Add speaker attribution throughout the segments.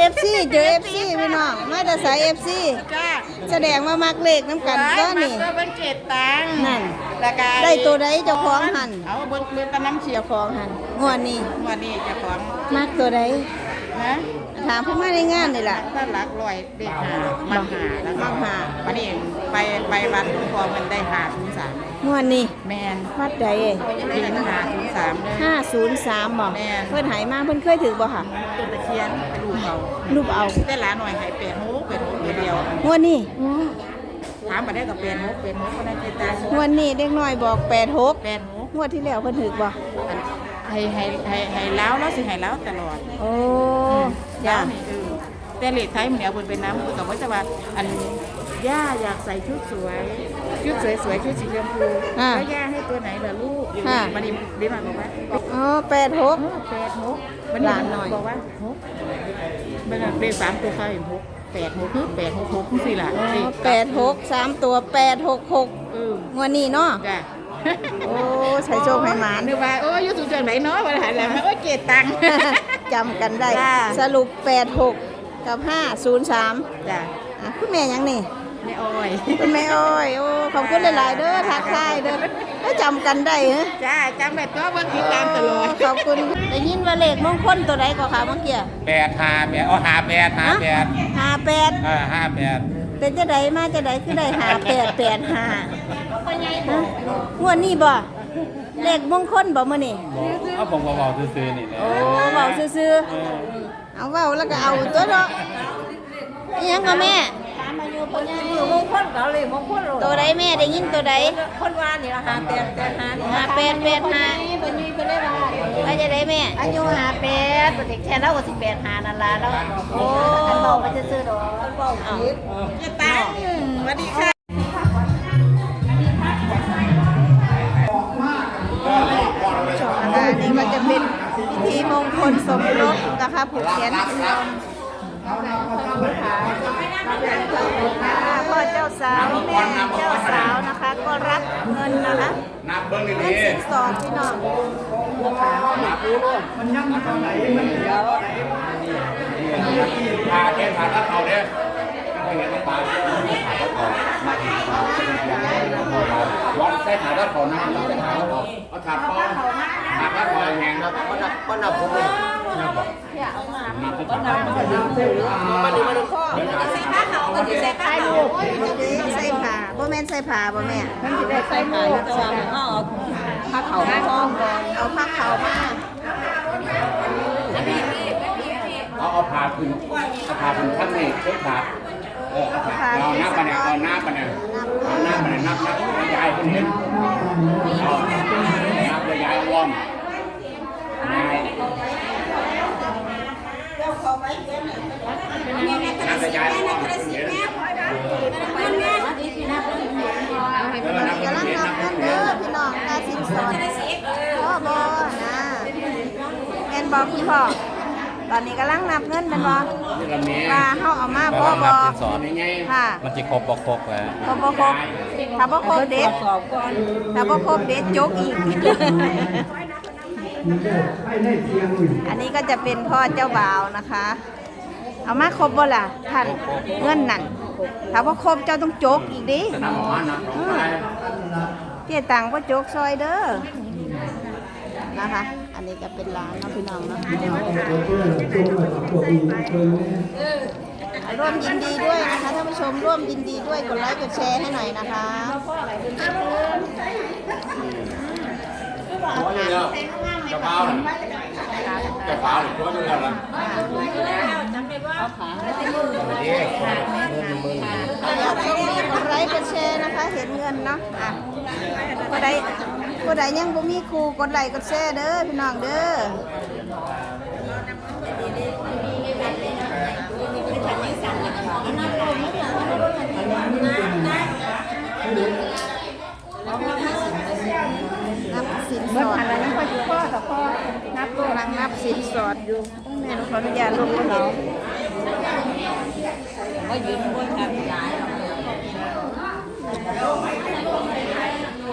Speaker 1: เอฟซีเจอเอฟซีพี่น้องมาแต่สายเอฟซี
Speaker 2: จ้า
Speaker 1: แสดงว่ามักเลขน้ำกันก็นี่
Speaker 2: ก็เบิ้งเจ็ดตังค์
Speaker 1: นั่น
Speaker 2: แล้วก็
Speaker 1: ได้ตัวใดเจ้าของหั่น
Speaker 2: เอาเบิ้งเบิ้งกันน้ำเฉีย
Speaker 1: เจ้าวของหันงวดนี้
Speaker 2: วันนี้เจ้าของ
Speaker 1: มักตัวใด
Speaker 2: นะ
Speaker 1: ถามผู้มาในงานนี่ล่ะ
Speaker 2: ถ้ารักรวยเด็กหามักหาแล้ว
Speaker 1: มักหา
Speaker 2: วันนี้ไปไปวัดหลวงพ่อมันได้หาถึงสาม
Speaker 1: งวดนี้
Speaker 2: แมน
Speaker 1: วัดใด
Speaker 2: ถึงหาถึงสามเลย
Speaker 1: ห้าศูนย์สามบ่
Speaker 2: แม่น
Speaker 1: เพิ่นหายมาเพิ่นเคยถือบ่ค่ะ
Speaker 2: ต้นตะเคียนไปดู เขา
Speaker 1: รูปเอา
Speaker 2: แต่หลานหน่อยหายเป็ดหูเป็ดหูตัวเดียว
Speaker 1: งวดนี้
Speaker 2: ถามมาได้กับเป็ดหูเป็ดหูคนนั้นเจตาง
Speaker 1: วดนี้เด็กน้อยบอกแปดหก
Speaker 2: เป็ดหู
Speaker 1: งวดที่แล้วเพิ่นถือบ่
Speaker 2: อันให้ให้ให้ให้เล้าแล้วสิให้เล้าตลอด
Speaker 1: โอ้
Speaker 2: เล้า
Speaker 1: จ้า
Speaker 2: นี่เออแต่เหล็กไทยมันเนี่ยเพิ่นเป็นน้ำคือกับว่าจะว่าอัน ย่าอยากใส่ชุดสวย ชุดสวยสวยๆชุดสีชมพู
Speaker 1: อ่า
Speaker 2: แล้วย่าให้ตัวไหนล่ะลูก
Speaker 1: อ่า
Speaker 2: มันนี่เรียนมาบอกว่า
Speaker 1: อ๋อแปดหก
Speaker 2: เออแปดหกมัน
Speaker 1: หลานหน่อย
Speaker 2: บอกว่าหกมันน่ะเลขสามตัวเขาเห็นหกแปดหกคือแปดหกหกคือสี่ล่ะ
Speaker 1: อ๋อ
Speaker 2: เลข
Speaker 1: แปดหกสามตัวแปดหกหก
Speaker 2: เออง
Speaker 1: วดนี้เนาะ
Speaker 2: จ้ะ
Speaker 1: โอ้ใส่โชคให้หมาน
Speaker 2: นึกว่าโอ้ยอยูสุจังไหนเนาะวันหายแล้วโอ้ยเกตตังค์
Speaker 1: จำกันได้
Speaker 2: จ้า
Speaker 1: สรุปแปดหกกับห้าศูนย์สาม
Speaker 2: จ้ะ
Speaker 1: อะคุณแม่ยังนี่
Speaker 2: ไม่อ้อย
Speaker 1: คุณแม่อ้อยโอ้ขอบคุณหลาย ๆ เด้อทักทายเด้อแล้วจำกันได้เหรอ
Speaker 2: จ้าจำแบบตัวเบิ่งติดตามตลอด
Speaker 1: ขอบคุณได้ยินว่าเลขมงคลตัวใดก็ค่ะเมื่อกี้
Speaker 3: แปดหาแปดเอาหาแปดหาแปด
Speaker 1: ห้าแปด
Speaker 3: เออห้าแปด
Speaker 1: เป็นจะใดมาจะใดคือได้หาแปดแปดห้าฮะงวดนี้บ่เลขมงคลบ่มื้อนี้
Speaker 3: เอาผมเบาๆซื้อๆนี่แหละ
Speaker 1: โอ้เว้าซื่อๆเอาเว้าแล้วก็เอาตัวเนาะอิหยังก็แม่
Speaker 4: อยู่มงคลเกาหลีมงคลโล
Speaker 1: ตัวใดแม่ได้ยินตัวใด
Speaker 4: คนว่านี่ละหาแปดแปดหานี่
Speaker 1: หาแปดแปดห้า
Speaker 4: เพิ่นมีเพิ่นได้ว่า
Speaker 1: ว่าจะได้แม่
Speaker 4: อายุหาแปดปฏิแค่เราก็สิแปดหานั่นล่ะแล้ว
Speaker 1: โอ้
Speaker 4: อันบอกมันจะซื้อดอกอันบอกผิด
Speaker 2: เกตตังค์สวัสดีค่ะ
Speaker 1: นะคะอันนี้ก็จะเป็นพิธีมงคลสมรสนะคะผูกแขน พ่อเจ้าสาวแม่เจ้าสาวนะคะ ก็รับเงินนะคะ
Speaker 3: นับเบิ้ง
Speaker 1: เงิ
Speaker 3: ดี
Speaker 1: นสินสอดพี่น้อง
Speaker 3: ๆพาแค่ผ่านแล้วเขาเนี่ยไม่เห็นตามาถึงเขาวัดใส่ถาดแล้วเขานะใส่ถาดแล้วเขาเอาถาดฟอง ถาดแล้วเขาแหงนะก็นับก็นับผมเลยนับบอกก็นับมาดูมาดูข้อ
Speaker 1: ใส่ผ้าขาก็จะใส่ผ้าขาใส่ผ้าบ่แม่นใส่ผ้าบ่แม่
Speaker 4: มันสิได้ใส่หมวกสองเอาผ้าขาวมาห้องก่อน
Speaker 1: เอาผ้าขาวมา
Speaker 3: เอาเอาผ่าพึ่งเอาผ่าพึ่งข้างนี้เช็ดผ่า เออเอาหน้าปะเนี่ยเอาหน้าปะเนี่ยเอาหน้าปะเนี่ยนับนับยายคนเห็นเอานับเลยยายวอมยายนับเลยยายวอมเห็นเออนับ
Speaker 1: กำลัง
Speaker 3: เห็น
Speaker 1: นั
Speaker 3: นั
Speaker 1: บบเงิน
Speaker 3: เห็
Speaker 1: เด้
Speaker 3: น
Speaker 1: อพี่น้องค่าสินสอดพ่อบ่นะแม่นบอกพี่พ่อ ตอนนี้กำลังนับเงินแม่นบ่
Speaker 3: นี่ละเมีย
Speaker 1: ว่าเฮาเอามาพ่อบ่
Speaker 3: สอนยังไง
Speaker 1: ค่ะ
Speaker 3: มันจะครบปกครบแล้ว
Speaker 1: บ่บ่ครบถ้าบ่ครบเด็ด
Speaker 4: สอบก่อน
Speaker 1: ถ้าบ่ครบเด็ดจกอีก อันนี้ก็จะเป็นพ่อเจ้าบ่าวนะคะ เอามาครบบ่ล่ะท่านเงินนั่นถ้าบ่ครบเจ้าต้องจกอีกดิ
Speaker 3: นับออกมานับออกมา
Speaker 1: เจ๊ตังก็จกซอยเด้อนะคะอั นนี้ก็เป็นร้านเนาะพี่น้องเนาะร่วมยินดีด้วยนะคะท่านผู้ชมร่วมยินดีด้วยกดไลค์กดแชร์ให้หน่อยนะคะ
Speaker 3: หัวนี่แล้วกระเพราจะเผาหรือหัวนี่แล้วล่ะ
Speaker 1: อยากชมมีกดไลค์กดแชร์นะคะ เห็นเงินเนาะอะผู้ใด ผู้ใดยังบ่มีครูกดไลค์กดแชร์เด้อพี่น้องเด้อนับสินส
Speaker 4: เบิ่
Speaker 1: อด
Speaker 4: หันแล้วยังค่อยพ่อต่อพ่อนับ
Speaker 1: กำลังนับสินสอดอยู่แม่ขออนุญาตลงกับเรา
Speaker 4: ว่ายืนบนทางหลาย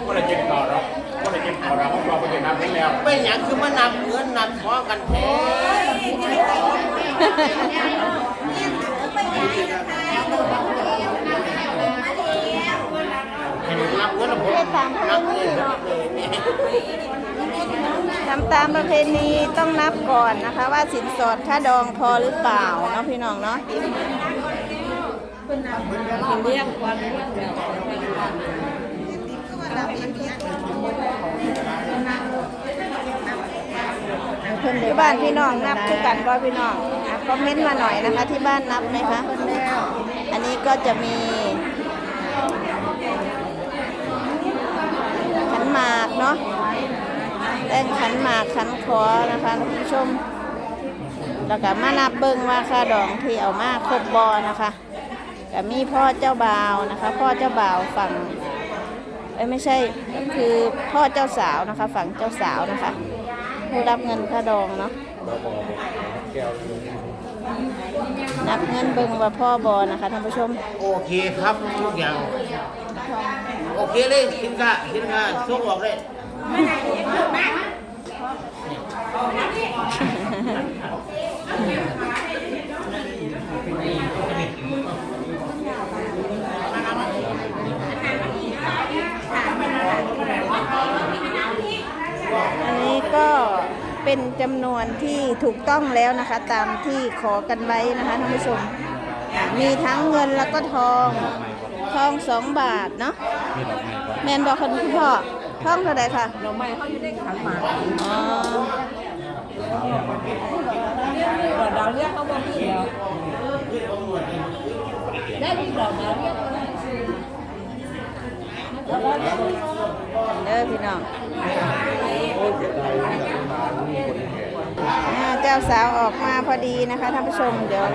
Speaker 3: ก็เลยกินต่อเรา ขรัเราไปเก็บน้ำแล้ว
Speaker 5: เป็นอย่างคือมานำเงินนำท้องกันแท้
Speaker 1: นทำตามประเพณีต้องนับก่อนนะคะ ว่าสินสอดค่าดองพอหรือเปล่าเนาะพี่น้องเนาะ
Speaker 4: เรียกวัน งแล้
Speaker 1: ที่บ้านพี่น้องนับคือกันบ่พี่น้องอะคอมเมนต์มาหน่อยนะคะ ที่บ้านนับไหมคะอันนี้ก็จะมีขันหมากเนาะเล่นขันหมากขันคอนะคะท่านผู้ชม แล้วก็มานับเบิ้งว่าค่าดองที่เอามาครบบอนะคะก็มีพ่อเจ้าบ่าวนะคะ พ่อเจ้าบ่าวฝั่งเอ้ยไม่ใช่ก็คือพ่อเจ้าสาวนะคะ ฝั่งเจ้าสาวนะคะ ผู้รับเงินค่าดองเนาะนับเงินเบิงว่าพ่อบอนะคะท่านผู้ชม
Speaker 5: โอเคครับทุกอย่าง โอเคเลยสินค้าสินค้าส่งออกเลย
Speaker 1: อันนี้ก็ เป็นจำนวนที่ถูกต้องแล้วนะคะ ตามที่ขอกันไว้นะคะท่านผู้ชมมีทั้งเงินแล้วก็ทองทองสองบาทเนาะแมนบอกคนคุณพ่อทองเท่าไหร่ค่ะ
Speaker 4: ดอกไม้เขาอยู่ในขันหมาก
Speaker 1: อ๋อ
Speaker 4: ดาวเรียกเขาบ่มีแล้วได้มีดอกดาวเรียก
Speaker 1: เด้ อพี่น้องเจ้าสาวออกมาพอดีนะคะท่านผู้ชมเดี๋ยว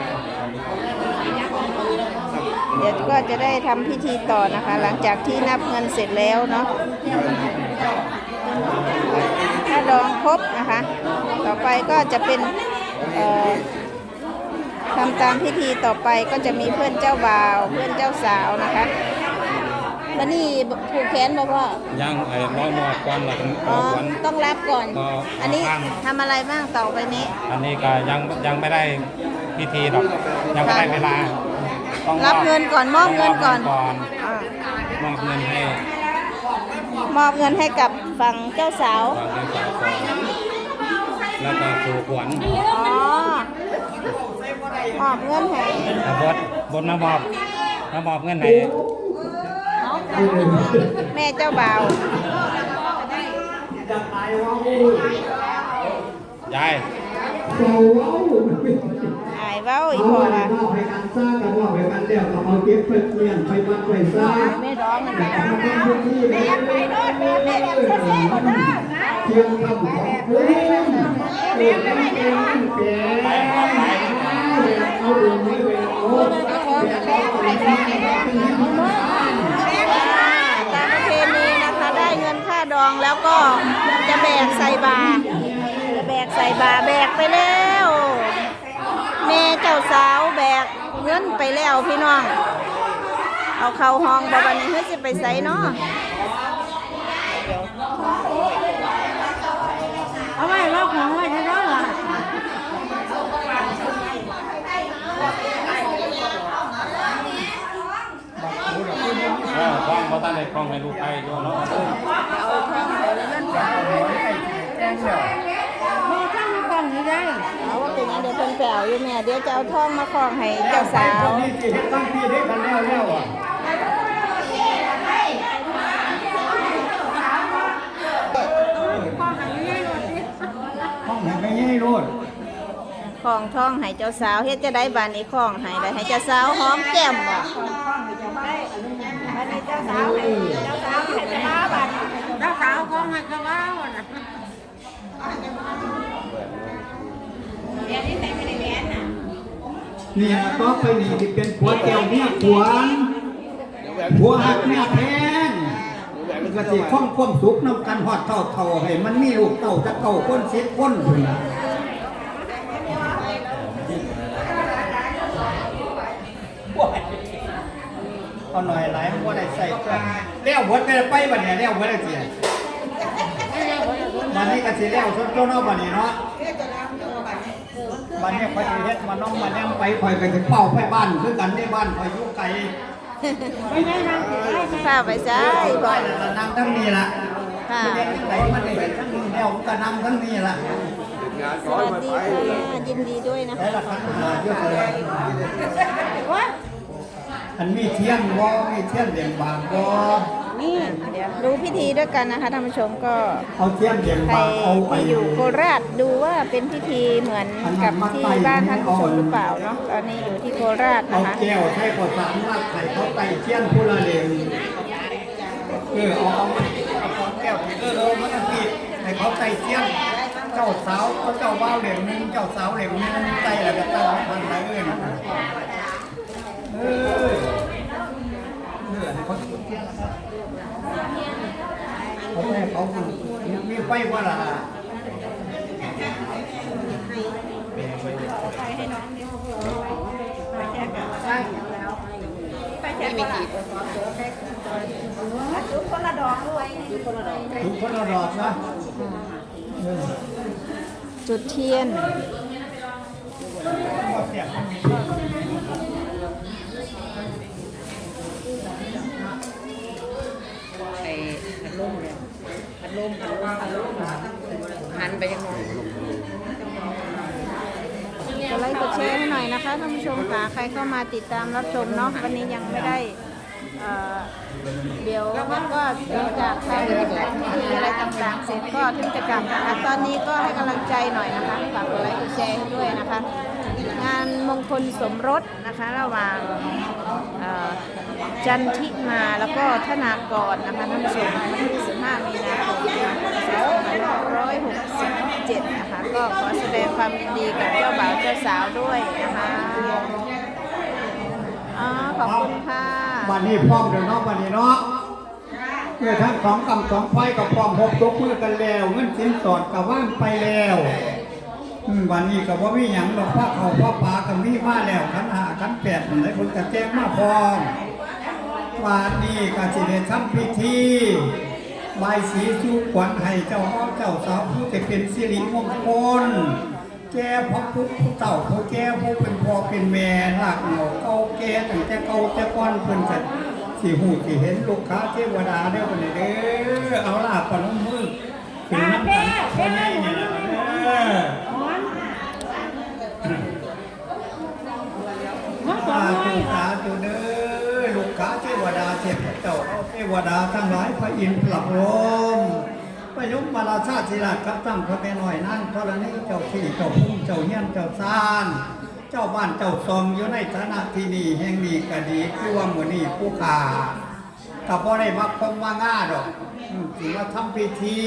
Speaker 1: เดี๋ยวก็จะได้ทำพิธีต่อนะคะ หลังจากที่นับเงินเสร็จแล้วเนาะถ้าดองครบนะคะ ต่อไปก็จะเป็นทำตามพิธีต่อไปก็จะมีเพื่อนเจ้าบ่าว เพื่อนเจ้าสาวนะคะ วนี่ผูกแขนบอกว่า
Speaker 6: ยังไอ้ร้อยหมอกก่อนแล้วก็
Speaker 1: อ๋อ
Speaker 6: ขวัญ
Speaker 1: ต้องรับก่อน
Speaker 6: ก็
Speaker 1: อันนี้
Speaker 6: ข้าง
Speaker 1: ทำอะไรบ้างต่อไปนี้
Speaker 6: อันนี้ก็ยังยังไม่ได้พิธีหรอกยังไม่ได้เวลาต้อง
Speaker 1: รับเงินก่อนมอบเงินก่อน
Speaker 6: มบเงินก่อน
Speaker 1: อ่าม
Speaker 6: อบเงินให้
Speaker 1: มอบเงินให้กับฝั่งเจ้าสาว
Speaker 6: ทางเจ้าสาวก่อนแล้วก็สู่ขวัญ
Speaker 1: อ๋อมอบเงินให้
Speaker 6: แล้วบดบดมามอบมามอบเงินให้
Speaker 1: แม่เจ้าบ่าว
Speaker 6: ยาย
Speaker 1: อายเว้าอี
Speaker 7: เอา
Speaker 1: พ่อ
Speaker 7: ไว้
Speaker 1: ว่า
Speaker 7: เอาไปกันซ่ากันว่าไปกันแล้วก็เอาเก็บไปเปลี่ยนไปวัดไปซ่า
Speaker 1: ไม่ร้องมัน
Speaker 7: แต่ทำเป็นพื้นที่แม่ไปโน่นแม่แม่เที่ยงคำของคุณเด็กไม่เป็นแก่เอาดูไม่เป็นโอ้
Speaker 1: ตามประเพณีนะคะ ได้เงินค่าดองแล้วก็จะแบกใส่บาตรจะแบกใส่บาตรแบกไปแล้วแม่เจ้าสาวแบกเงินไปแล้วพี่น้อง เอาเข้าห้องบวันนี้เฮ้ยจะไปใส่เนาะ
Speaker 4: เอาไว้รอบของไว้ให้ร้อนล่ะ
Speaker 6: เออคล้องบ่ทันได้คล้องให้ลูกไปอยู่เนาะ
Speaker 4: บ่ทั้งกล่องนี่ได้
Speaker 1: เอาว่าเป็นยังเดี๋ยวเพิ่นไปเอยู่แม่เดี๋ยวจะเอาทองมาคล้องให้เจ้าสาว
Speaker 7: นี่สิตั้งที่ได้กันแล้วแล้วอะห้องไหนไม่ยี่รู้
Speaker 1: คล้องทองให้เจ้าสาวเฮ็ดจะได้บานนี้คล้องให้ได้ให้เจ้าสาวหอมแก้มบ่ะ
Speaker 4: ให้เจ้าสาวาวขาวของให้เขาว่าว่ะนะ
Speaker 7: นี่นะต่อไปนี่ที่เป็นผัวเจียวเนี่ยขวานผัวหักเนี่ยแพงมันก็สิข้องความสุขนำกันหอดเท่าเท่าให้มันมีลูกเต่าจะเต่าคนสิบคนพุ่นน่ะเอาหน่อยหลายมันบ่ได้ใส่เครื่องแล้วหมดไปไปบัดเนี่ยแล้วหมดแล้วเสีย บัดนี้ก็สิแล้วสดๆเนาะบัดนี้เนาะบ้านเนี่ยคอยสิเฮ็ดมาน้องมาแนมไปคอยไปสิเป้าไปบ้านคือกันในบ้านคอยอยู่ไกล
Speaker 1: ข้าไปใช้บ่
Speaker 7: ก็นั่งทั้งนี้ละ
Speaker 1: ค่ะ
Speaker 7: ไม่ได้ไหนมันได้ทั้งนี้แล้วก็นั่งทั้งนี้ละ
Speaker 1: สวัสดีค่ะยินดีด้วยนะ
Speaker 7: ได้
Speaker 1: คะ
Speaker 7: ละครั้งหาเยอะเลยอันมีเทียนบ่มีเทียนเดียงบางบ่
Speaker 1: นี่รู้พิธีด้วยกันนะคะท่านผู้ชมก็
Speaker 7: เอาเทียนเดียง
Speaker 1: ใคร
Speaker 7: บางเอาไป
Speaker 1: ที่อยู่โคราชดูว่าเป็นพิธีเหมือนกับที่บ้านท่านผู้ชมหรือเปล่าเนาะตอนนี้อยู่ที่โคราช
Speaker 7: เอา
Speaker 1: นะคะ
Speaker 7: แก้วใช้ข้าวสารมาไข่เขาไต่เทียนผู้ละเลวเออเอาเอาเอาของแก้วเออเอามันผิดให้เขาไต่เทียนเจ้าสาวเขาเจ้าว่าวเหลวหนึงเจ้าสาวเหลวหนึงไต่แล้วก็ตั้งพันไปเอ้ยเออเออให้เขาจุดเทียน แล้วก็เขาไม่ให้เขามีไฟว่าล่ะทุกคนละดอกนะเออ
Speaker 1: จุดเทียน
Speaker 4: ไอ้ พัดลมเนี่ยพัดลมพัดลมพัดลมหันไปยังไง
Speaker 1: กดไลค์กดแชร์ให้หน่อยนะคะท่านผู้ชมค่ะใครเข้ามาติดตามรับชมเนาะวันนี้ยังไม่ได้เอ่อเดี๋ยวก็หลังจากทำพิธีอะไรต่างๆเสร็จก็ถึงจะกลับนะคะตอนนี้ก็ให้กำลังใจหน่อยนะคะฝากกดไลค์กดแชร์ให้ด้วยนะคะ งานมงคลสมรสนะคะระหว่างเอ่อ จันทิมาแล้วก็ธนากรนะคะท่านผู้ชมวันที่15มีนาคม2567 นะคะ ก็ขอแสดงความยินดีกับเจ้าบ่าวเจ้าสาวด้วยนะคะอ๋อขอบคุณค่ะ
Speaker 7: วันนี้พร้อมเดี๋ยวเนาะวันนี้เนาะเมื่อทั้งสองกำสองไฟกับพร้อมหกตกมือกันแล้วเงินสินสอดกับว่างไปแล้ววันนี้กับว่ามีหยังดอกผ้าเขาผ้าป่ากับมีมาแล้วขันหาขันแปดอะไรคนกระแจ้งมาพร้อม วันนี้ก็สิได้ทำพิธีบายสีสู่ขวัญให้เจ้าอ้อเจ้าสาวผู้จะเป็นสิริมงคลแก่พระพุทธผู้เต่าผู้แก่ผู้เป็นพ่อเป็นแม่ลากเหงาเก่าแก่ตั้งแต่เก่าแต่ก้อนเพิ่นจะสิหูสิเห็นลูกค้าเทวดาเด้อคนนี้เด้อเอาล่ะปนมมือเป็นน้ำกันคนนี้นี่ล่ะเด้อสาธุสาธุเด้อลูกค้าเทว ดาเทพเจ้าเอาเทวดาทั้งหลายพระอินทร์ปรับลมไปยกมาราชาติศิลากับตั้งพระแม่น้อยนั่นธรณีเจ้าที่เจ้าพุ่มเจ้าเฮียนเจ้าซาน เจ้าบ้านเจ้าซองอยู่ในฐานะที่นี่แห่งนี้ก็ดีคือว่ามือนี้ผู้ขากับพ่ได้มาคงมาง่าดอกอืมถือว่าทำพิธี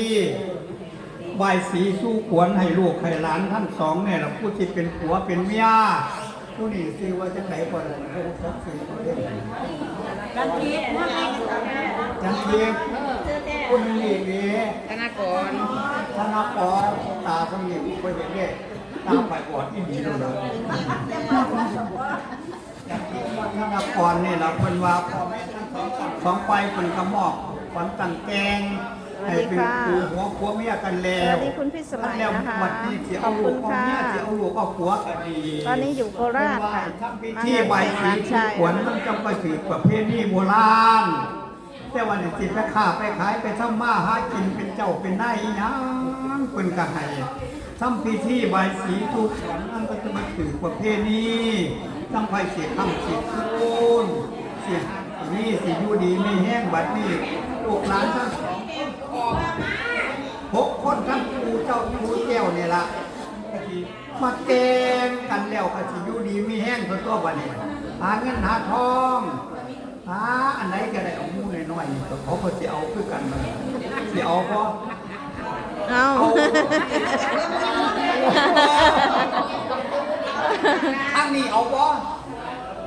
Speaker 7: บายสีสู้ขวนให้ลูกให้หลานท่านสองเนี่ยเราผู้ที่เป็นผัวเป็นเมียผู้นี้ซื้อว่าจะไหนก่อนเลย ผู้สักสี่ประเทศ
Speaker 4: กันทีว่า
Speaker 7: จันทีคุณนี่นี่
Speaker 4: ธนากร
Speaker 7: ธนากรตาสมิงไปเห็นเนี่ยตาไปกอดอินดีเลยถ้านับก่อนนี่เราเป็นว่าพ่อแม่ทั้งสองฝั่งสองไปเป็นกระหมอกขวัญตังแกง ให้เป็นครูหัวผัวเมียกันแล้
Speaker 1: สวั
Speaker 7: ว
Speaker 1: สดีคุณพี่สมัยนะคะ
Speaker 7: บัดนี้เสีย
Speaker 1: ข
Speaker 7: เอา
Speaker 1: อบ
Speaker 7: ลู
Speaker 1: คุ
Speaker 7: ก
Speaker 1: ณ
Speaker 7: เอา
Speaker 1: ค่ะ
Speaker 7: เมียเสียเอาลูกเอาผัวก็ดี
Speaker 1: ตอนนี้อยู่โคราชค่ะ
Speaker 7: ทำพิธีใบสีทุกขวัญมันจำไปถือประเพณีโบราณแต่วันนี้สิไปค้าไปขายไปทำมาหากินเป็นเจ้าเป็นนายอีหยังเป็นกะให้ทำพิธีใบายสีทุกขันนั่นก็จะมาถือประเพณีต้องไปเสียคำเสียคูณเสียนี่สิอยู่ดีไม่แห้งบัดนี้ลูกหลานทั้งสอง หกคนทั้งครูเจ้าครูแก้วเนี่ยละมาแกงกันแล้วก็สิอยู่ดีไม่แห้งตัวตัวบัดนี้หาเงินหาทองหาอันไหนก็ได้เอาหมูน้อยๆนี่ก็เขาก็สิเอาคือกันมาสิเอาบ่
Speaker 1: เอา
Speaker 7: ทางนี้เอาบ่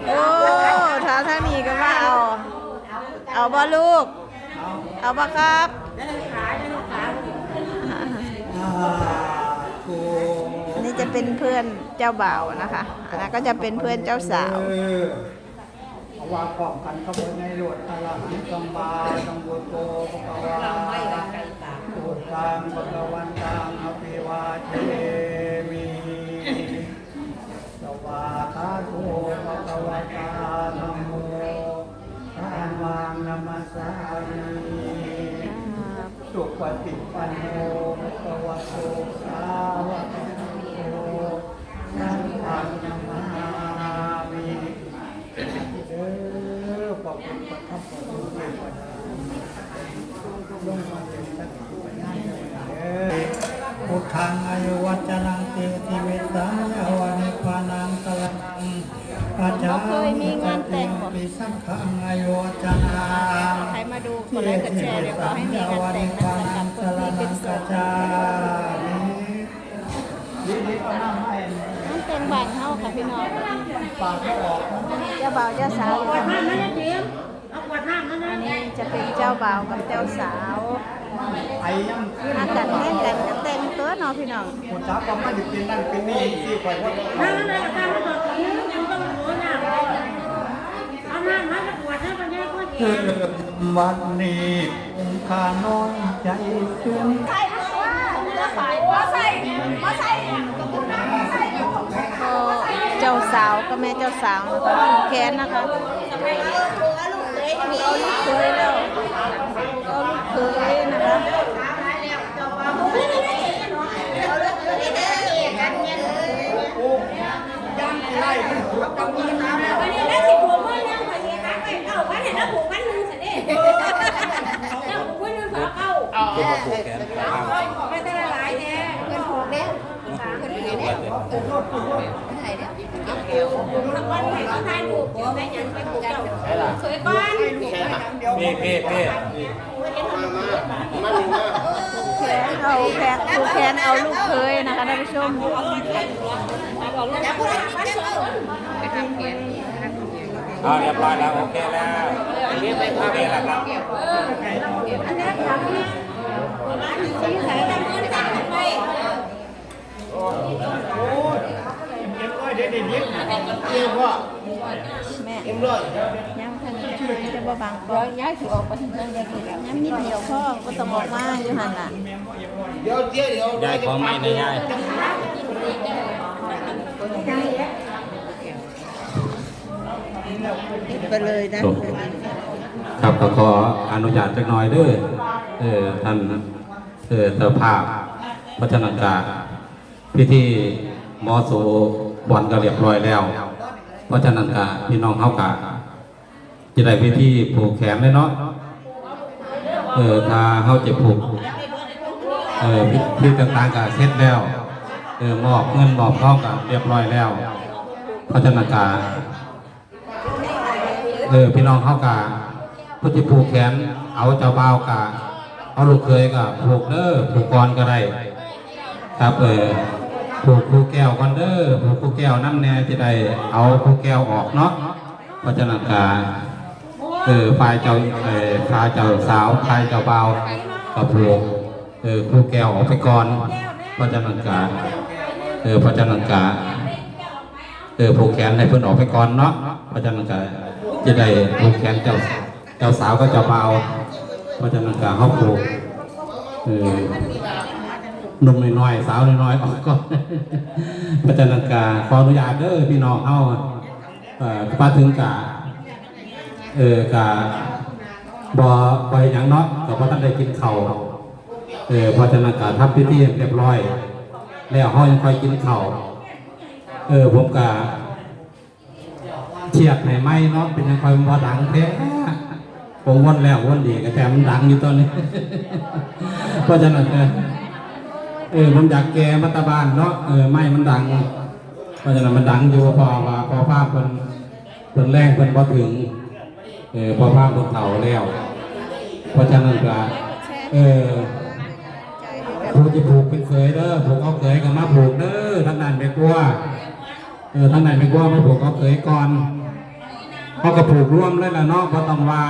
Speaker 1: โอ้ท้าท่างนี้ก็ว่าเอา เอาบ่ลูก เอาบ่ครับ
Speaker 7: อั
Speaker 1: นนี้จะเป็นเพื่อนเจ้าบ่าวนะคะอันนั้นก็จะเป็นเพื่อนเจ้าสาว
Speaker 7: วาพร้อมกันก็บ่ในโลดอะระหังสัมมาสัมพุทโธภะคะวาพุทธังภะคะวันตังอภิวาเทมิสวากขาโตภะคะวะตาธัมโม ปฏิปันโนภะคะวะโตสาวกสังโฆนังอังนามามิเด้อขอบคุณพระธรรมพระสงฆ์ด้วยกันลงมาเป็นสักขีพยานด้วยเด้อพุทธังอายุวัจนังเตติเวสายาวานิพานังสรนังปัจจา
Speaker 1: เคยมีงานแต่งบ่
Speaker 7: ปิสังฆังอายุวัจนัง
Speaker 1: ใครมาดู กดไลค์กดแชร์เดี๋ยวขอให้มีงานแต่งนะคะสำหรับคนที่เป็นโสดงานแต่งบานเฮาค่ะพี่น้องเจ้าบ่าวเจ้าสาวอยู่ตรงนี้อันนี้จะเป็นเจ้าบ่าวกับเจ้าสาว
Speaker 7: ไอ้ยังขึ้น
Speaker 1: มากันแท่งกันก็แต่งตัวเนาะพี่น้อง
Speaker 7: หัวจ้าก็ไม่ได้เป็นนั่นเป็นนี่สิคอยว่านั่นนั่นนั่น วันนี้ข้าน้อยใจเสื่อมใส
Speaker 4: ่มาใส่มาใส่มาใส่
Speaker 1: ก็เจ้าสาวก็แม่เจ้าสาวก็คะแค้นนะคะเอาลูกเคยเอาลูกเคยแล้วเอาลูกเคยนะคะ
Speaker 8: ยังไงจำไม่ได้เมื่อยังขอเสียค่าไป เก้าพันเนี่ยนะผูกพันหนึ่งสิเด้แล้วผูกพันหนึ่งขอเก้าไม่ได้หลายเนี่ยเงินผูกเด้เงินผูกเด้ทั้งวันไหนก็ทายถูกเดี๋ยวแม่ยังไปผูกเจ้าสวยก้อน
Speaker 6: พี่พี่พี่
Speaker 1: แขนเอาแขนผูกแขนเอาลูกเคยนะคะท่านผู้ชม
Speaker 6: อาเรียบร้อยแล้วโอเคแล้วโอเคแล้วครับ
Speaker 8: อันนี้ถามนี่สีใสทำเงินจ่ายไป
Speaker 7: เอ็มร้อยเด็ดเด็ดเด็ดเรียกว่า
Speaker 1: แม่
Speaker 7: เอ็มร้อย
Speaker 1: ยังทันจะบ่บางปอย้ายสิออกไปทางนั้นได้ทีแล้วยังนิดเดียวพ่อก็ต้องออกมาอยู่หั่นน่ะ
Speaker 5: เดี๋ยวเดี๋ยวเดี๋ยวยา
Speaker 6: ยขอไม่นะยาย
Speaker 1: ไปเลยนะ
Speaker 6: ครับก็ขออนุญาตจักหน่อยเด้อเออท่านเออเจ้าภาพพัฒนาการพิธีหมอโสบอนก็เรียบร้อยแล้วเพราะฉะนั้นก็พี่น้องเฮากะจะได้พิธีผูกแขนเลยเนาะเออถ้าเฮาจะผูกเออพิธีต่างๆก็เสร็จแล้ว เออมอบเงินมอบทองก็เรียบร้อยแล้วพราะฉะนั้นก็ เออพี่น้องเฮากะพุทธิผูกแขน เอาเจ้าบ่าวกะเอาลูกเคยกะผูกเด้อผูกกรก็ได้ครับเออผูกผูกแก้วก่อนเด้อผูกผูกแก้วน้ำแน่จะได้เอาผูกแก้วออกเนาะเพราะฉะนั้นกะเออฝ่ายเจ้าเออฝ่ายเจ้าสาวฝ่ายเจ้าบ่าวก็ผูกเออผูกแก้วออกไปก่อนเพราะฉะนั้นกะเออเพราะฉะนั้นกะเออผูกแขนให้เพิ่อนออกไปก่อนเนาะเพราะฉะนั้นกะ จะได้ผูกแขนเจ้าเจ้าสาวก็จ้าบ่าวเพราะฉะนั้นกะเฮาผูกเออนุ่มน้อยๆสาวน้อยๆออกก่อนพัฒนาการขออนุญาตเด้อพี่น้องเฮาเอ่อมาถึงกะเออกะบ่ไปยังเนาะก็บ่ทันได้กินเข้าเออพราะฉะนั้นกะทำพิธีเรียบร้อย แล้วเฮายังคอยกินเข้าเออผมกะ เทียบให้ไหมเนาะเป็นยังคอยบ่ดังแท้ผมวนแล้ววนดีกแต่มันดังอยู่ตอนนี้เพราะฉะนั้นเออเออมันอยากแกมัตตบานเนาะเออไม่มันดัง เพราะฉะนั้นมันดังอยู่พอว่าพอภาพเพิ่นเพิ่นแรงเพิ่นพอถึงเออพอภาพเพิ่นเฒ่าแล้ว เพราะฉะนั้นก็เออผู้ที่ผูกเป็นเคยเด้อผูกเอาเคยก็มาผูกเด้อทั้งนั้นไม่กลัวเออทั้งนั้นไม่กลัวมาผูกเอาเคยก่อน เขาก็ผูกร่วมเลยล่ะเนาะบ่ต้องว่า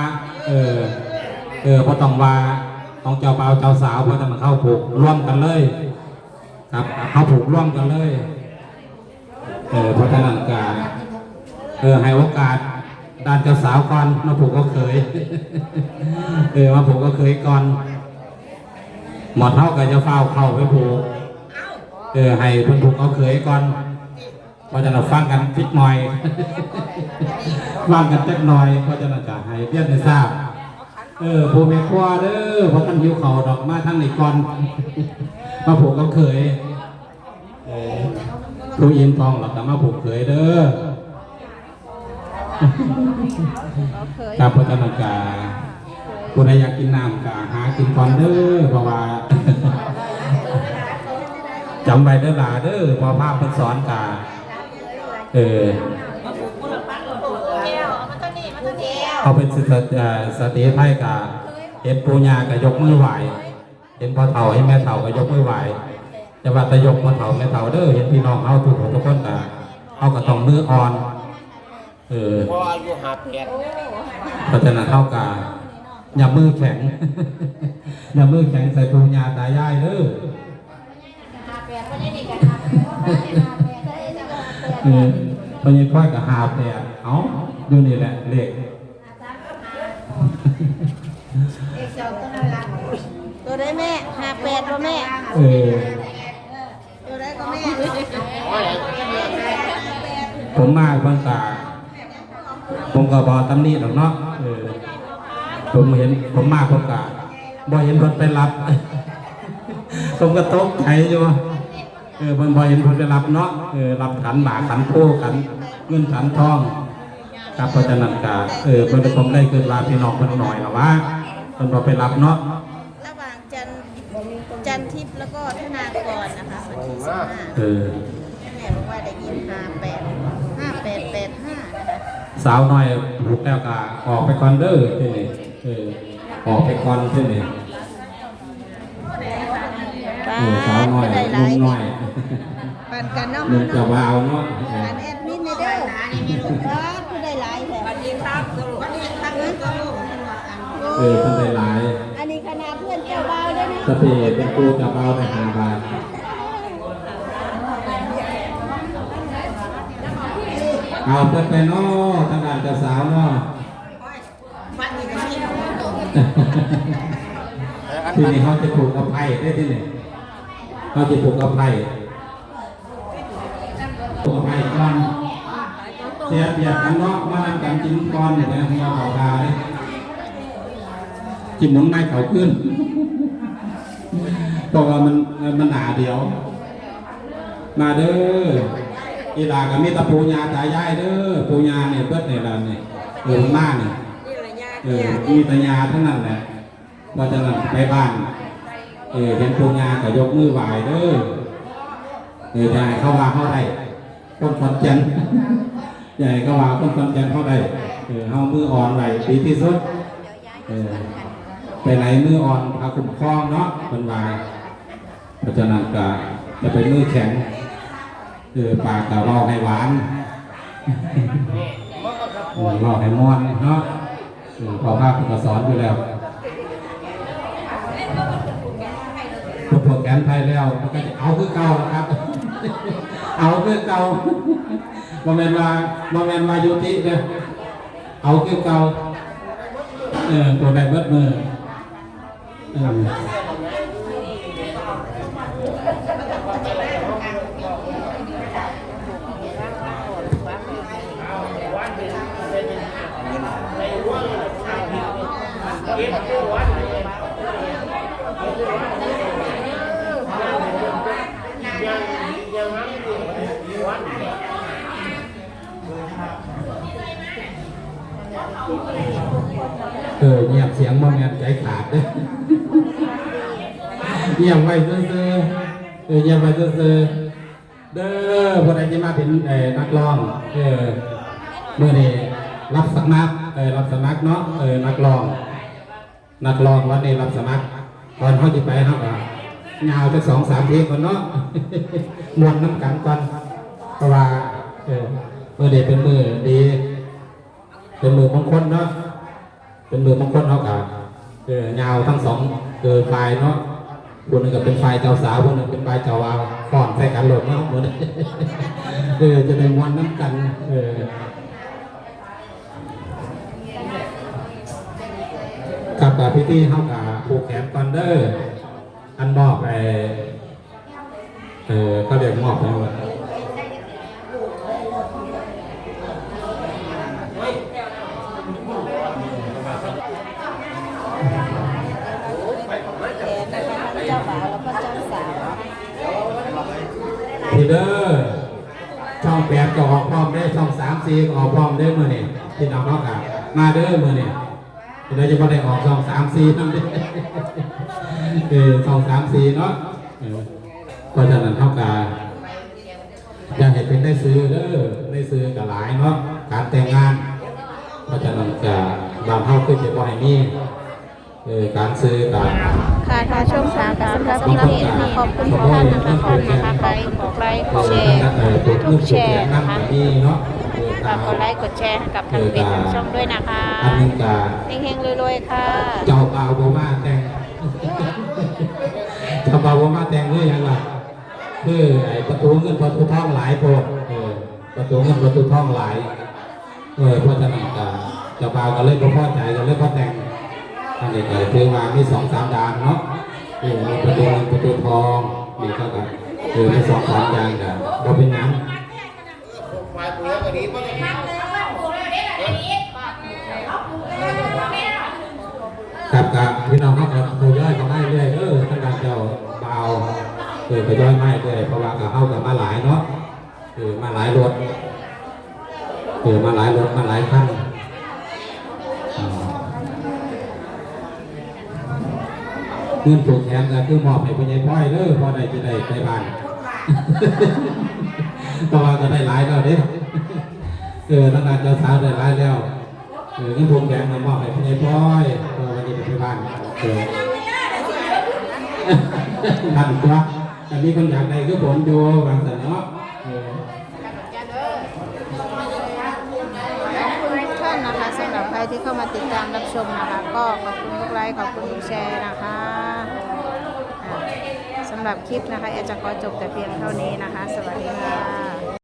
Speaker 6: เออ เออบ่ต้องว่าต้องเจ้าบ่าวเจ้าสาวเพระจะมาเข้าผูกร่วมกันเลย ครับเขาผูกร่วมกันเลย เออเพราะฉะนั้นก็เออให้โอกาสด้านเจ้าสาวก่อนมาผูกก็เคย เออมาผูกก็เคยก่อนหมดเท่ากับจะเฝ้าเข้าไปผูก เออให้เพิ่นผูกก็เคยก่อน พราะฉะนั้นฟังกันพิกหน่อย ฟังกันจักหน่อยเพราะฉะนั้นก็ให้เรียนให้ทราบ เออผู้แม่ครัวเด้อเพราะท่านหิวเขาดอกมาทั้งในี้ก่อนมาผูกกับเขยเออผู้อินทองหลับต่มาผูกเขยเด้อ
Speaker 1: เขาเคย
Speaker 6: ครับพุทธมังกาผู้ใดอยากกินน้ำกาหากินก่อนเด้อเพราะว่าจำไว้เด้อหลาเด้อพอภาพเพิ่นสอนกา เออเขาเป็นสติเอ่อสติไทยกาเห็นปูญากะยกมือไหวเห็นพ่อเฒ่าให้แม่เฒ่าก็ยกมือไหวจะว่าแตะยกพ่อเฒ่าแม่เฒ่าเด้อเห็นพี่น้องเฮาทุกคนทุกคนกะเฮาก็ต้องมืออ่อน เออ
Speaker 5: พออายุห้าแปด
Speaker 6: เพราะฉะนั้นเท่ากับอย่ามือแข็งอย่ามือแข็งใส่ปูญาตายายเด้อ เออพอยังค่อยกับหาบเนี่ยเอาอยู่นี่แหละเลข
Speaker 1: ตัวได้แม่ห้าแปดตัวแม่
Speaker 6: เออ
Speaker 1: ตัวได้ก็แม่
Speaker 6: ผมมาเพิ่นกาผมก็บอตำหนิหรอกเนาะเออผมเห็นผมมาผมกาบ่เห็นเพิ่นไปรับผมก็ตกใจอยู่ เออเพิ่นบ่เห็นเพิ่นไปรับเนาะเออรับขันหมากขันโพขันเงินขันทองครับเพราะฉะนั้นกาเออเพิ่นผมได้เกิดลาพี่น้องเพิ่นหน่อยหรอว่าเพิ่นบ่ไปรับเนาะ
Speaker 1: ระหว่างจันจันทิพย์แล้วก็ธนากรนะคะวันที่สิบห้า
Speaker 6: เออ
Speaker 1: แม่บอกว่าได้ยินห้าแปดห้าแปดแปดห้านะคะ
Speaker 6: สาวน้อยผูกแล้วกาออกไปก่อนเด้อที่นี่เออออกไปก่อนที่นี่
Speaker 1: ป้า
Speaker 6: เออสาวน้อย
Speaker 1: ได้ห
Speaker 6: ลุ
Speaker 1: ลาย
Speaker 6: งน้อย
Speaker 1: ปันกันเนาะ
Speaker 6: ลุงจะว่าเอาเนาะเออ
Speaker 1: อันแอดมินในเด้อป้าคือได้หลายแถวันนี้ครับวันนี้ครับเงินก็ลูก
Speaker 6: เออคนได้หลาย
Speaker 1: อันนี้คณะเพื่อนเจ้าบ่าวด้วยนะ
Speaker 6: สติเป็นครูจะเอาไปหาบาทเอาเพิ่นไปเนาะทางด้านเจ้าสาวเนาะที่นี่เขาจะผูกกับไผ่ได้ที่นี่ เขาจะผูกกับไผ่ผูกกับไผ่ก่อนเสียเปียกันเนาะมานั่งกันกินก่อนเนี่ยเฮียเขาทาเลยจิมหมุนไม้เขาขึ้นเพราะว่ามันมันหนาเดียว มาเด้ออีลาก็มีตะปูญาตายายเด้อปูญาเนี่ยเบิดในร้านนี่ยเออมาเนี่ยเออมีตายาทั้งนั้นแหละเพราะฉะนั้นไปบ้าน เออเห็นปูญาก็ยกมือไหว้เด้อเออให้เข้าว่าเข้าได้คนคนจันทน์อย่าให้เข้าว่าคนคนจันทน์เข้าได้เออเอามืออ่อนไหวดีที่สุดเออไปไหนมืออ่อนพาคุ้มครองเนาะเป็นวาเพราะฉะนั้นก็จะเป็นมือแข็งคือปากกับรอให้หวานเออรอให้ม้วนเนาะเอพอภาพก็สอนอยู่แล้ว พวกพวกแกนไทยแล้วมันก็จะเอาคือเก่าแล้วครับ เอาคือเก่าบ่แมนว่าบ่แมนว่ายุติเด้อเอาคือเก่าเออตัวใดเบิดมือเออเออเงียบเสียงบ่แม่นใจขาดเด้อเงียบไว้ซื่อๆเออเงียบไว้ซื่อๆเด้อบ่ได้ที่มาเป็นเออนักร้อง เออเมื้อนี้รับสมัครเออรับสมัครเนาะเออนักร้อง นักร้องวันนี้รับสมัครก่อนเฮาสิไปเฮาก็ยาจะ2 3เพลงก่อนเนาะมวนน้ำกันก่อนเพราะว่าเออเมื้อนี้เป็นมือดี เป็นมือมงคลเนาะเป็นมือมงคลเนาะค่ะเออยาวทั้งสองเกิดฝ่ายเนาะคนหนึงก็เป็นฝ่ายเจ้าสาวคนหนึงเป็นฝ่ายเจ้าบ่าวก่อนใส่กันหลดเนาะเหมดเออจะได้มวนน้ำกันเออกับกับพิธีเฮากับผูกแขนก่อนเด้ออันมอบไปเออเขาเรียกมอบไปว่ เด้อช่องแปดก็ออกพร้อมได้ช่องสามสี่ก็ออกพร้อมได้อมื่อนี่พี่น้องเขากะมาเด้อเมื่อนี่เราจะมาได้ออกช่องสามสี่นั่นเด้ออช่องสามสี่เนาะเออเพราะฉะนั้นเท่ากับอยากให้เป็นได้ซื้อเด้อได้ซื้อกับหลายเนาะการแต่งงาน เพราะฉะนั้นกับบางเท่าคือจะบ่ให้มี เออการซื้อการ
Speaker 1: ค่ะทางช่องสามกับสำหรับคลิปนี้นะคะขอบคุณทุกท่านนะคะขอบคุณนะคะใครกดไลค์กดแชร์ทุกแชร์นะคะ
Speaker 6: มีเนาะ
Speaker 1: ฝากกดไลค์กดแชร์ให้กับทางเพจทางช่องด้วยนะคะ
Speaker 6: อันหนึงกา
Speaker 1: เฮงๆรวยๆค่ะ
Speaker 6: เจ้าบ่าวบ่มาแต่งเจ้าบ่าวบ่มาแต่งคือหยังล่ะคือไอ้ประตูเงินประตูทองหลายโพดเออประตูเงินประตูทองหลายเออเพราะฉะนั้นกาเจ้าบ่าวก็เลยบ่พอใจก็เลยบ่แต่ง อันนี้ก็ถือว่ามีสองสามดานเนาะเออมีประตูเงินประตูทองมีเท่ากันเออมีสองสามอย่างก็เป็นหยัง
Speaker 5: ฝ่ายผู้เลี้ยงก็ดีบ่ได้
Speaker 6: ครับครับพี่น้องครับทยอยเข้ามาเรื่อยเออทางการเจ้าเบาเออทยอยมาเรื่อยเพราะว่าก็เข้ากับมาหลายเนาะเออมาหลายรถเออมาหลายรถมาหลายคันอืม เงินผูกแขนก็คือมอบให้พ่อใหญ่พ่อยเด้อพอได้จะได้ไปบ้านเพราะว่าก็ได้หลายแล้วเด้เออทางการเจ้าสาวได้หลายแล้วเออเงินผูกแขนมามอบให้พ่อใหญ่พ่อยเพราะว่าวันนี้ไปบ้านเออทันตัวแต่มีคนอยากได้คือผมอยู่บางสันเนาะเออ
Speaker 1: ขอบคุณทุกท่านนะคะสำหรับใครที่เข้ามาติดตามรับชมนะคะ ก็ขอบคุณทุก ไลค์ขอบคุณทุกแชร์นะคะสำหรับคลิปนะคะแอดจะขอจบแต่เพียงเท่านี้นะคะ สวัสดีค่ะ